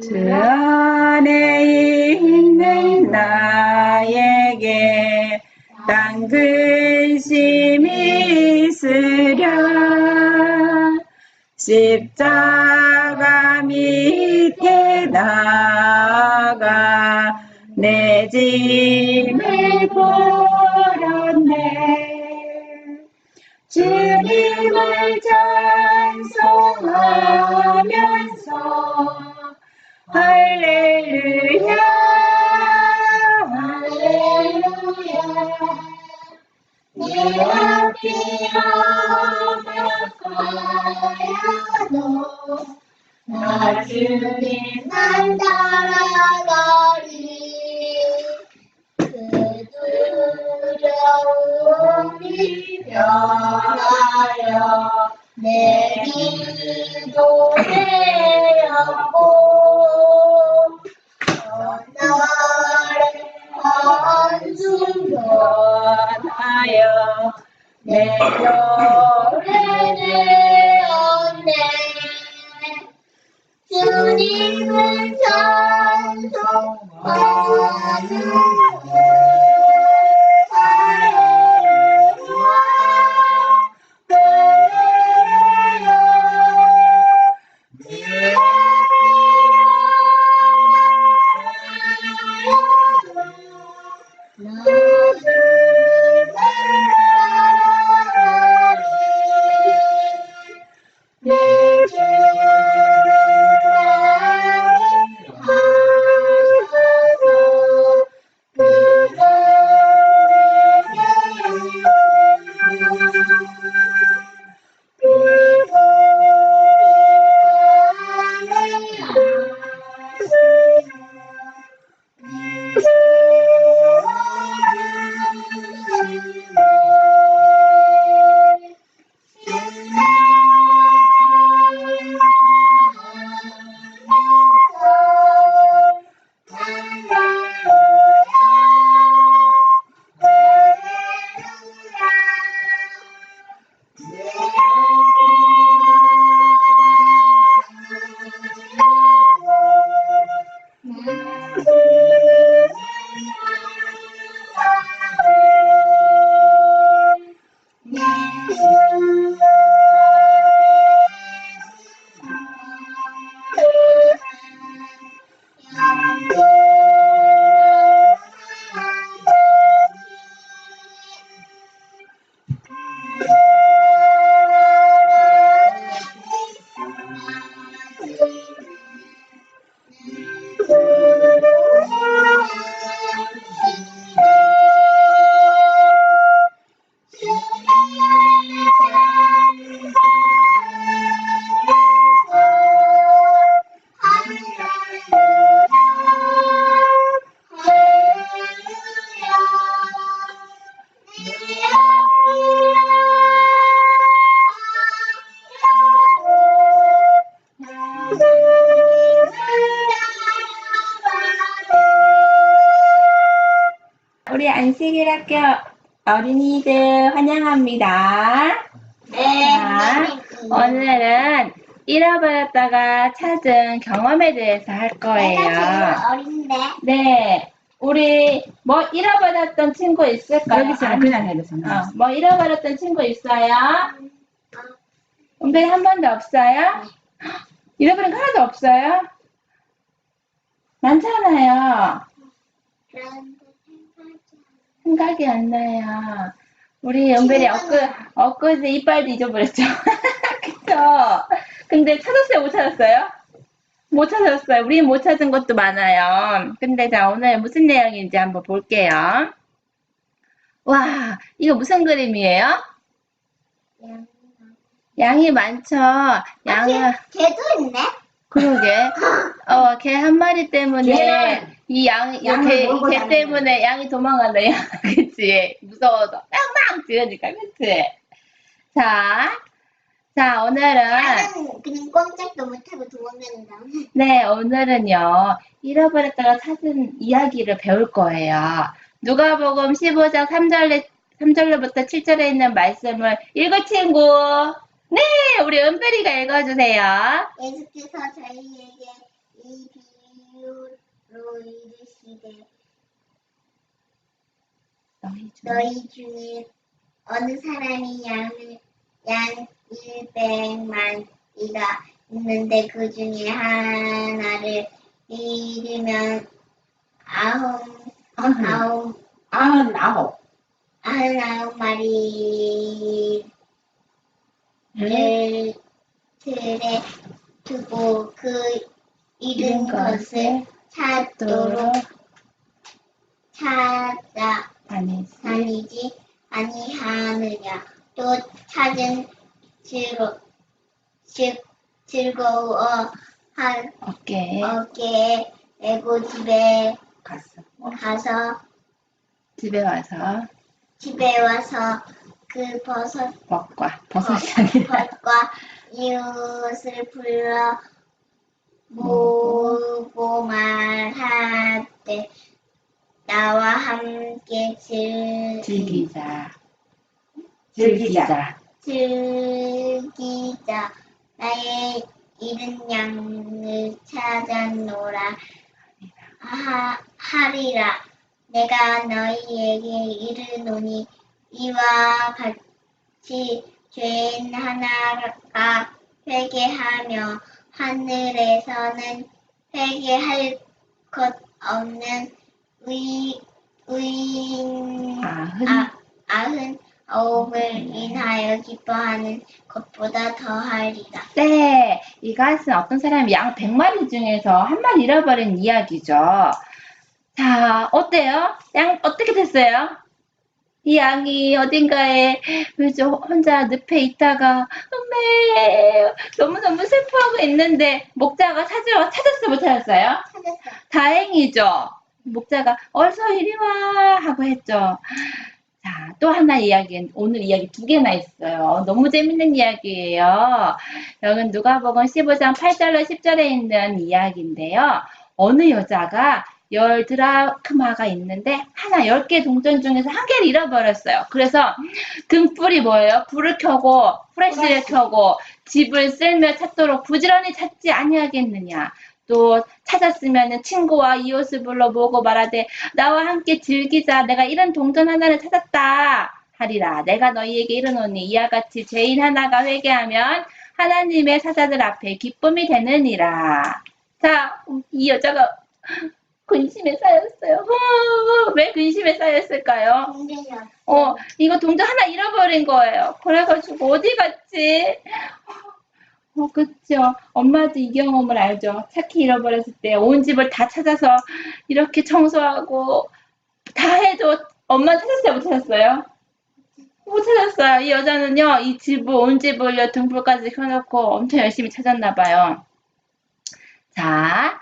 주 안에 있는 나에게 딴 근심이 있으랴. 십자가 밑에 나가 내 짐을 버렸네. 주님을 찬송하면서 할렐루야 할렐루야 내 앞이 어려워도 나 주님만 따라가리 그 두려움이 변하여 내 길도 되었고 나를 변하여 내 별에 되었네. 주님을 찬송하 안식일학교 어린이들 환영합니다. 네, 자, 오늘은 잃어버렸다가 찾은 경험에 대해서 할 거예요. 제일 어린데 네, 우리 뭐 잃어버렸던 친구 있을까요? 여기서는 아니, 그냥 상관 어, 뭐 잃어버렸던 친구 있어요? 은별이 한 번도 없어요? 잃어버린 거 하나도 없어요? 많잖아요. 그런 생각이 안 나요. 우리 은별이 엊그, 엊그제 이빨도 잊어버렸죠? 그쵸? 근데 찾았어요? 못 찾았어요? 못 찾았어요. 우리 못 찾은 것도 많아요. 근데 자, 오늘 무슨 내용인지 한번 볼게요. 와, 이거 무슨 그림이에요? 양. 양이 많죠? 양은, 개도 있네. 그러게. 어, 개 한 마리 때문에 개는 이 양, 이 양을 개, 때문에 양이 도망간다. 양. 그치? 무서워서. 빵빵 지르니까. 그치? 자, 자, 오늘은, 그냥 꼼짝도 못하고 도망간다. 네, 오늘은요, 잃어버렸다가 찾은 이야기를 배울 거예요. 누가복음 15장 3절, 3절로부터 7절에 있는 말씀을 읽을 친구. 네, 우리 은별이가 읽어주세요. 예수께서 저희에게 이 로 이르시되 너희 중 너희 중에 어느 사람이 양을 양 일백만 이가 있는데 그 중에 하나를 잃으면 아홉 아흔, 아홉 아흔 아홉. 아흔 아홉 마리를 네. 틀에 두고 그 잃은 것을 찾도록 찾아 다니시 다니지 아니하느냐. 또 찾은 즐거 즐 즐거워 한 어깨에 어깨에 메고 집에 갔어. 가서 집에 와서 집에 와서 그 버섯 벗과 벗었이 아니라 벗과 이웃을 불러 모고 말하되 나와 함께 즐 즐기자. 즐기자. 즐기자. 나의 잃은 양을 찾아 노라. 하, 하리라. 내가 너희에게 이르노니 이와 같이 죄인 하나가 회개하며 하늘에서는 회개할 것 없는 의, 의인 아흔 아, 아흔 아홉을 인하여 기뻐하는 것보다 더하리라. 네, 이것은 어떤 사람이 양 100마리 중에서 한 마리 잃어버린 이야기죠. 자, 어때요? 양 어떻게 됐어요? 이 양이 어딘가에 혼자 늪에 있다가 엄매 너무너무 슬퍼하고 있는데 목자가 찾으러 찾았어 못 찾았어요? 찾았어. 다행이죠. 목자가 어서 이리 와 하고 했죠. 자, 또 하나 이야기, 오늘 이야기 두 개나 있어요. 너무 재밌는 이야기예요. 여긴 누가복음 15장 8절로 10절에 있는 이야기인데요. 어느 여자가 열 드라크마가 있는데 하나 열 개 동전 중에서 한 개를 잃어버렸어요. 그래서 등불이 뭐예요? 불을 켜고 프레시를 프레시. 켜고 집을 쓸며 찾도록 부지런히 찾지 아니하겠느냐. 또 찾았으면 친구와 이웃을 불러 모으고 말하되 나와 함께 즐기자 내가 이런 동전 하나를 찾았다 하리라 내가 너희에게 이르노니 이와 같이 죄인 하나가 회개하면 하나님의 사자들 앞에 기쁨이 되느니라 자 이 여자가 근심에 쌓였어요 후, 왜 근심에 쌓였을까요? 어, 이거 동전 하나 잃어버린 거예요. 그래가지고 어디 갔지? 어, 그쵸. 엄마도 이 경험을 알죠. 차키 잃어버렸을 때 온 집을 다 찾아서 이렇게 청소하고 다 해도 엄마 찾았어요? 못 찾았어요? 못 찾았어요. 이 여자는요, 이 집을, 온 집을요, 등불까지 켜놓고 엄청 열심히 찾았나 봐요. 자,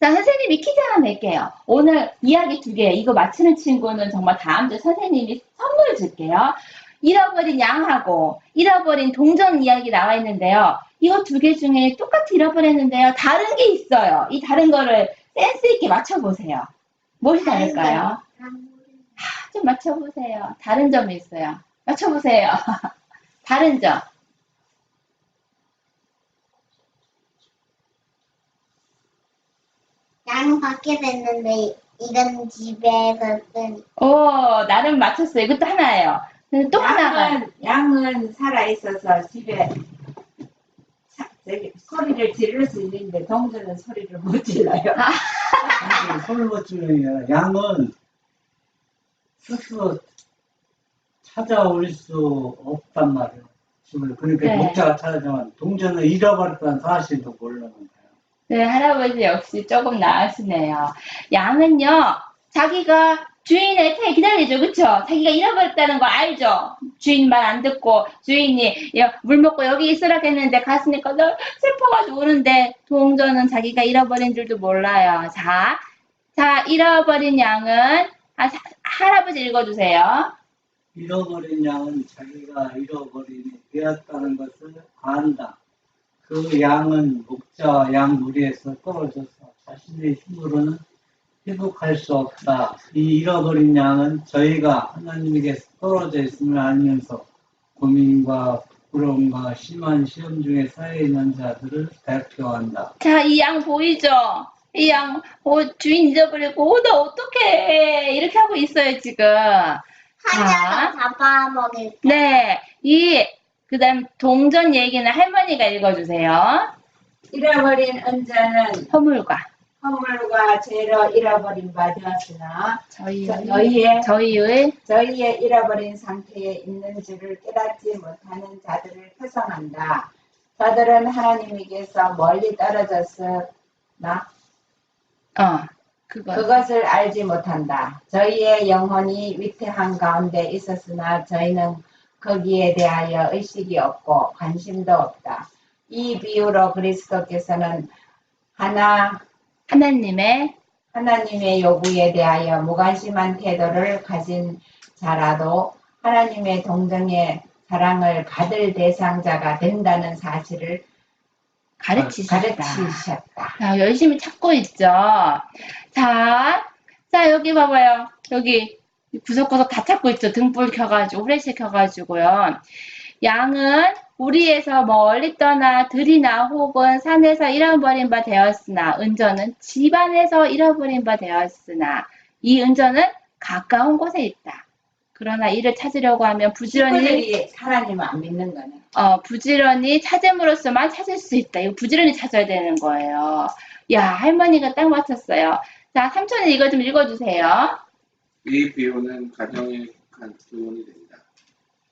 자, 선생님이 퀴즈 하나 낼게요. 오늘 이야기 두 개, 이거 맞히는 친구는 정말 다음 주에 선생님이 선물 줄게요. 잃어버린 양하고 잃어버린 동전 이야기 나와 있는데요. 이거 두 개 중에 똑같이 잃어버렸는데요. 다른 게 있어요. 이 다른 거를 센스 있게 맞춰보세요. 무엇이 다를까요? 좀 맞춰보세요. 다른 점이 있어요. 맞춰보세요. 다른 점. 양 받게 됐는데 이건 집에서 쓴 오, 나름 맞췄어요. 이것도 하나예요. 근데 또 하나가. 양은, 양은 살아있어서 집에 사- 저기 소리를 지를 수 있는데 동전은 소리를 못 질러요. 아니, 손을 못 주는 게 아니라 양은 스스로 찾아올 수 없단 말이에요. 집을. 그러니까 네. 목자가 찾아지만 동전을 잃어버렸다는 사실도 모르는 거예요. 네, 할아버지 역시 조금 나으시네요. 양은요, 자기가 주인을 태 기다리죠, 그쵸? 자기가 잃어버렸다는 걸 알죠? 주인 말 안 듣고, 주인이 야, 물 먹고 여기 있으라 했는데 갔으니까 너 슬퍼가지고 우는데, 동전은 자기가 잃어버린 줄도 몰라요. 자, 자, 잃어버린 양은, 아, 사- 할아버지 읽어주세요. 잃어버린 양은 자기가 잃어버림이 되었다는 것을 안다. 그 양은 목자와 양 무리에서 떨어져서 자신의 힘으로는 회복할 수 없다. 이 잃어버린 양은 저희가 하나님에게서 떨어져 있음을 알면서 고민과 부끄러움과 심한 시험 중에 쌓여 있는 자들을 대표한다. 자, 이 양 보이죠? 이 양, 어, 주인 잊어버리고, 어, 나 어떡해. 이렇게 하고 있어요, 지금. 하나가 잡아먹을 네, 이, 그 다음, 동전 얘기는 할머니가 읽어주세요. 잃어버린 은자는 허물과. 허물과 죄로 잃어버린 바 되었으나 저희, 저- 너희의 저희의, 저희의 잃어버린 상태에 있는 줄을 깨닫지 못하는 자들을 표성한다. 저들은 하나님에게서 멀리 떨어졌으나 어, 그거. 그것을 알지 못한다. 저희의 영혼이 위태한 가운데 있었으나 저희는 거기에 대하여 의식이 없고 관심도 없다. 이 비유로 그리스도께서는 하나 하나님의, 하나님의 요구에 대하여 무관심한 태도를 가진 자라도 하나님의 동정의 사랑을 받을 대상자가 된다는 사실을 가르치셨다. 가르치셨다. 자, 열심히 찾고 있죠. 자, 자, 여기 봐봐요. 여기 구석구석 다 찾고 있죠. 등불 켜가지고, 후레쉬 켜가지고요. 양은 우리에서 멀리 떠나 들이나 혹은 산에서 잃어버린 바 되었으나, 은전은 집안에서 잃어버린 바 되었으나, 이 은전은 가까운 곳에 있다. 그러나 이를 찾으려고 하면 부지런히 하나님을 안 믿는 거네. 어, 부지런히 찾음으로써만 찾을 수 있다. 이거 부지런히 찾아야 되는 거예요. 야, 할머니가 딱 맞췄어요. 자, 삼촌은 이거 좀 읽어주세요. 이 비유는 가정의 가- 교훈이 됩니다.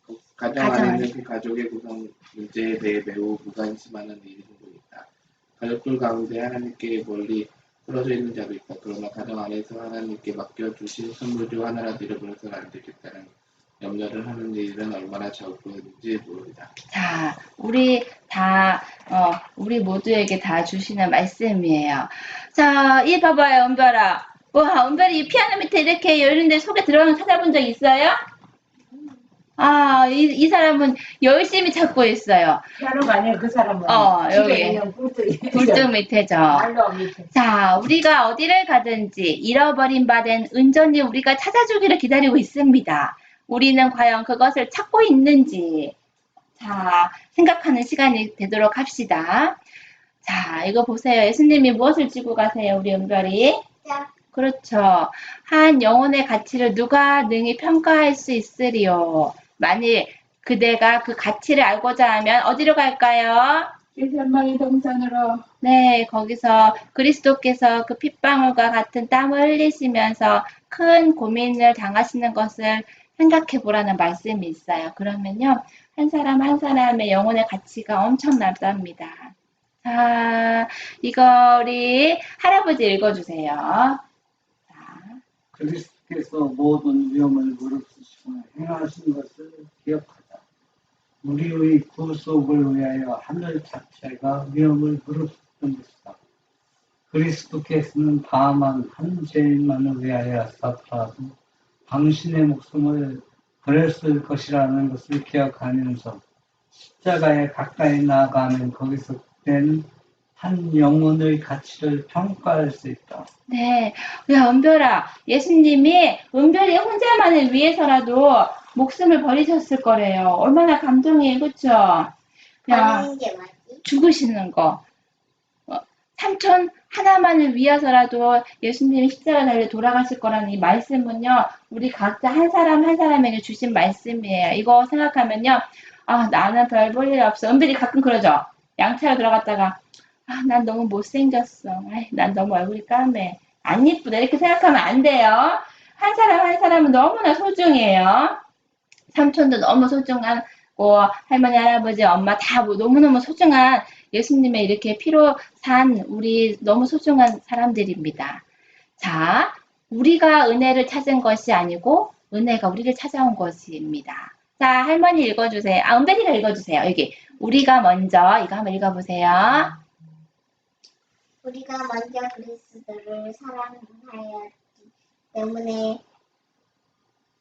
그 가정 안에 있는 그 가족의 구성 문제에 대해 매우 무관심하는 일이 종종 있다. 가족들 가운데 하나님께 멀리 떨어져 있는 자도 있다. 그러나 가정 안에서 하나님께 맡겨주신 선물 중 하나라도 잃어버려서는 안 되겠다는 염려를 하는 일은 얼마나 적은지 모릅니다. 자, 우리 다, 어, 우리 모두에게 다 주시는 말씀이에요. 자, 이 봐봐요, 은별아. 와, 은별이 이 피아노 밑에 이렇게 열린데 속에 들어가는 거 찾아본 적 있어요? 아, 이, 이 사람은 열심히 찾고 있어요. 피아노가 아니라 그 사람은 어, 집에 여기. 굴뚝 밑에죠. 말로 밑에. 자, 우리가 어디를 가든지 잃어버린 바 된 은전히 우리가 찾아주기를 기다리고 있습니다. 우리는 과연 그것을 찾고 있는지, 자, 생각하는 시간이 되도록 합시다. 자, 이거 보세요. 예수님이 무엇을 지고 가세요, 우리 은별이? 자. 그렇죠. 한 영혼의 가치를 누가 능히 평가할 수 있으리요. 만일 그대가 그 가치를 알고자 하면 어디로 갈까요? 일절망의 동산으로 네, 거기서 그리스도께서 그 핏방울과 같은 땀을 흘리시면서 큰 고민을 당하시는 것을 생각해 보라는 말씀이 있어요. 그러면요, 한 사람 한 사람의 영혼의 가치가 엄청나답니다. 자, 이거 우리 할아버지 읽어주세요. 자, 그리스도께서 모든 위험을 무릅쓰시고 행하신 것을 기억하자. 우리의 구속을 위하여 하늘 자체가 위험을 무릅쓰던 것이다. 그리스도께서는 다만 한 죄인만을 위하여 사파하고 당신의 목숨을 버렸을 것이라는 것을 기억하면서 십자가에 가까이 나아가면 거기서 된 한 영혼의 가치를 평가할 수 있다. 네. 야, 은별아, 예수님이 은별이 혼자만을 위해서라도 목숨을 버리셨을 거래요. 얼마나 감동이에요, 그쵸? 야, 버리는 게 맞지? 죽으시는 거. 어, 삼촌 하나만을 위해서라도 예수님이 십자가 달려 돌아가실 거라는 이 말씀은요, 우리 각자 한 사람 한 사람에게 주신 말씀이에요. 이거 생각하면요, 아, 나는 별 볼 일 없어. 은별이 가끔 그러죠? 양차로 들어갔다가, 아, 난 너무 못생겼어. 아이, 난 너무 얼굴이 까매. 안 이쁘다. 이렇게 생각하면 안 돼요. 한 사람 한 사람은 너무나 소중해요. 삼촌도 너무 소중하고, 할머니, 할아버지, 엄마 다뭐 너무너무 소중한 예수님의 이렇게 피로 산 우리 너무 소중한 사람들입니다. 자, 우리가 은혜를 찾은 것이 아니고 은혜가 우리를 찾아온 것입니다. 자, 할머니 읽어주세요. 아, 은별이가 읽어주세요. 여기. 우리가 먼저 이거 한번 읽어보세요. 우리가 먼저 그리스도를 사랑하였기 때문에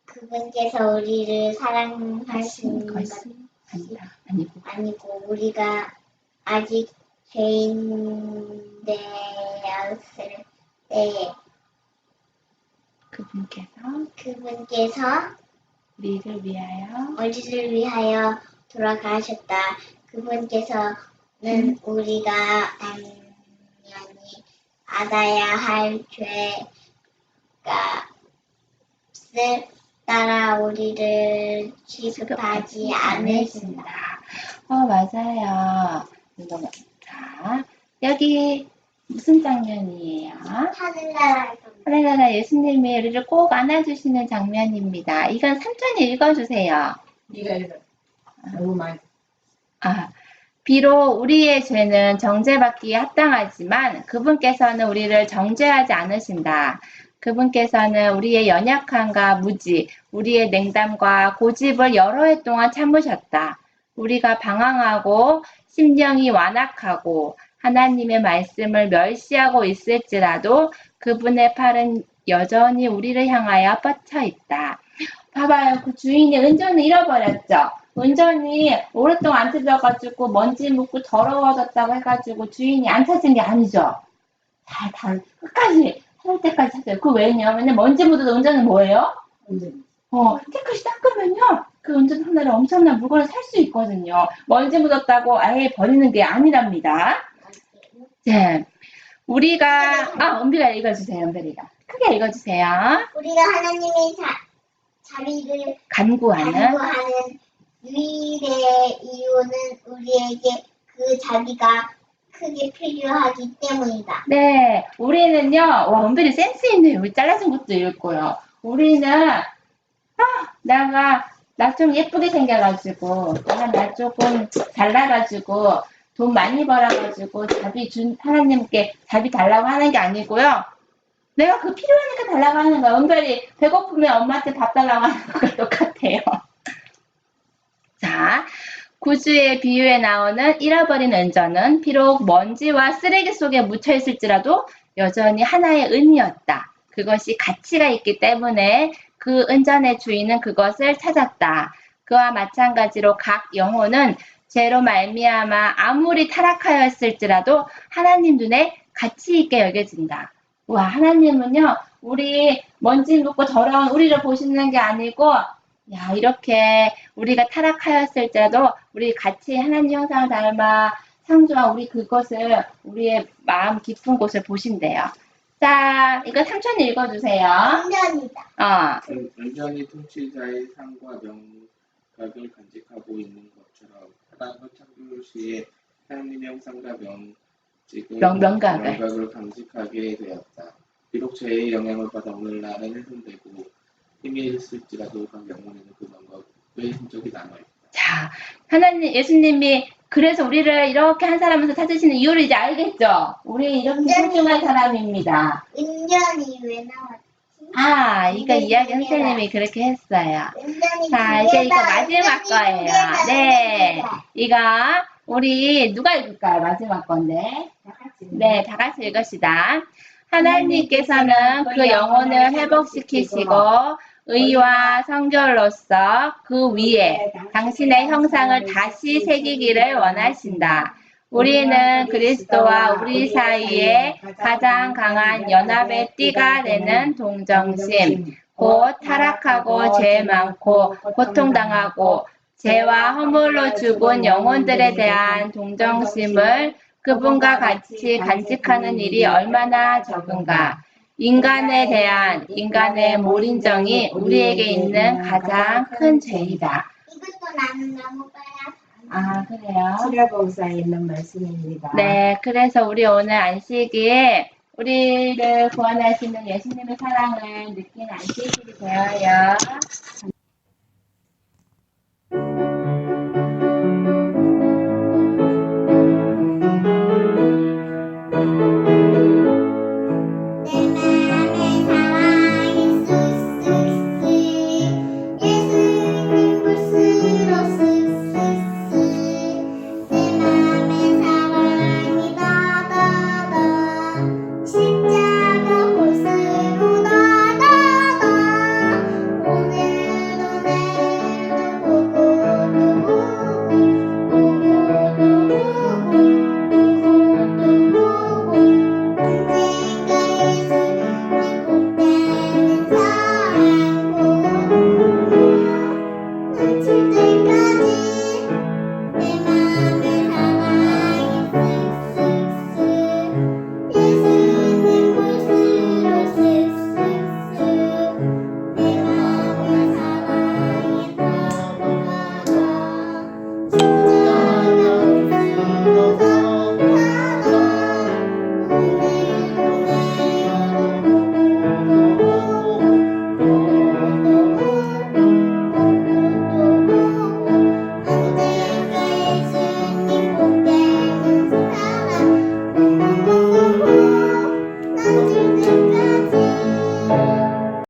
그분께서 우리를 사랑하신 것 것이 아니다. 아니고. 아니고 우리가 아직 죄인 되었을 때에 그분께서 그분께서 우리를 위하여 우리를 위하여 돌아가셨다. 그분께서는 우리가 당연히 받아야 할 죄값을 따라 우리를 취급하지 않으신다. 어, 맞아요. 이거 봐. 자, 여기 무슨 장면이에요? 하늘나라에서 하늘나라 예수님이 우리를 꼭 안아주시는 장면입니다. 이건 삼촌이 읽어주세요. 네가 이거 너무 많이 아, 비록 우리의 죄는 정죄받기에 합당하지만 그분께서는 우리를 정죄하지 않으신다. 그분께서는 우리의 연약함과 무지, 우리의 냉담과 고집을 여러 해 동안 참으셨다. 우리가 방황하고 심령이 완악하고 하나님의 말씀을 멸시하고 있을지라도 그분의 팔은 여전히 우리를 향하여 뻗쳐 있다. 봐봐요. 그 주인이 은전을 잃어버렸죠. 은전이 오랫동안 안 뜯어가지고 먼지 묻고 더러워졌다고 해가지고 주인이 안 찾은 게 아니죠. 잘, 다, 끝까지, 찾을 때까지 찾아요. 그 왜냐면 먼지 묻어도 은전은 뭐예요? 언제 어, 깨끗이 닦으면요. 그 은전 하나를 엄청난 물건을 살 수 있거든요. 먼지 묻었다고 아예 버리는 게 아니랍니다. 네. 우리가, 아, 은비가 읽어주세요, 은별이가. 크게 읽어주세요. 우리가 하나님의 자, 자비를 간구하는. 간구하는 유일의 이유는 우리에게 그 자비가 크게 필요하기 때문이다. 네, 우리는요, 와, 은별이 센스 있네요. 우리 잘라준 것도 읽고요. 우리는, 아, 내가, 나 좀 예쁘게 생겨가지고, 내가 나 조금 잘나가지고, 돈 많이 벌어가지고, 자비 준, 하나님께 자비 달라고 하는 게 아니고요. 내가 그 필요하니까 달라고 하는 거야. 은별이 배고프면 엄마한테 밥 달라고 하는 거랑 똑같아요. 자, 구주의 비유에 나오는 잃어버린 은전은 비록 먼지와 쓰레기 속에 묻혀 있을지라도 여전히 하나의 은이었다. 그것이 가치가 있기 때문에 그 은전의 주인은 그것을 찾았다. 그와 마찬가지로 각 영혼은 죄로 말미암아 아무리 타락하였을지라도 하나님 눈에 가치 있게 여겨진다. 와, 하나님은요, 우리 먼지 묻고 더러운 우리를 보시는 게 아니고, 야, 이렇게 우리가 타락하였을지라도 우리 같이 하나님 형상을 닮아 창조한 우리 그것을 우리의 마음 깊은 곳을 보신대요. 자, 이거 삼촌이 읽어주세요. 완전이다. 어, 은- 은전이 통치자의 상과 명각을 간직하고 있는 것처럼 하나님은 창조 시에 하나님의 형상과 명직을 명- 명각을. 명각을 간직하게 되었다. 비록 죄의 영향을 받아 오늘날은 훼손되고 힘이 있을지라도 각 영혼에는 그 명각의 흔적이 남아있다. 자, 하나님, 예수님이 그래서 우리를 이렇게 한 사람에서 찾으시는 이유를 이제 알겠죠? 우리 이렇게 소중한 사람입니다. 은전이 왜 나왔지? 아, 이거 이야기 선생님이 그렇게 했어요. 자, 두 이제 이거 마지막 거예요. 네. 이거 우리 누가 읽을까요? 마지막 건데. 네, 다 같이 읽읍시다. 하나님께서는 그 영혼을 회복시키시고 의와 성결로서 그 위에 당신의 형상을 다시 새기기를 원하신다. 우리는 그리스도와 우리 사이에 가장 강한 연합의 띠가 되는 동정심, 곧 타락하고 죄 많고 고통당하고 죄와 허물로 죽은 영혼들에 대한 동정심을 그분과 같이 간직하는 일이 얼마나 적은가. 인간에 대한 인간의 몰인정이 우리에게 있는 가장 큰 죄이다. 이것도 나는 너무 빨라. 아, 그래요? 치라봉사에 있는 말씀입니다. 네, 그래서 우리 오늘 안식일 우리를 구원하시는 예수님의 사랑을 느낀 안식일이 되어요.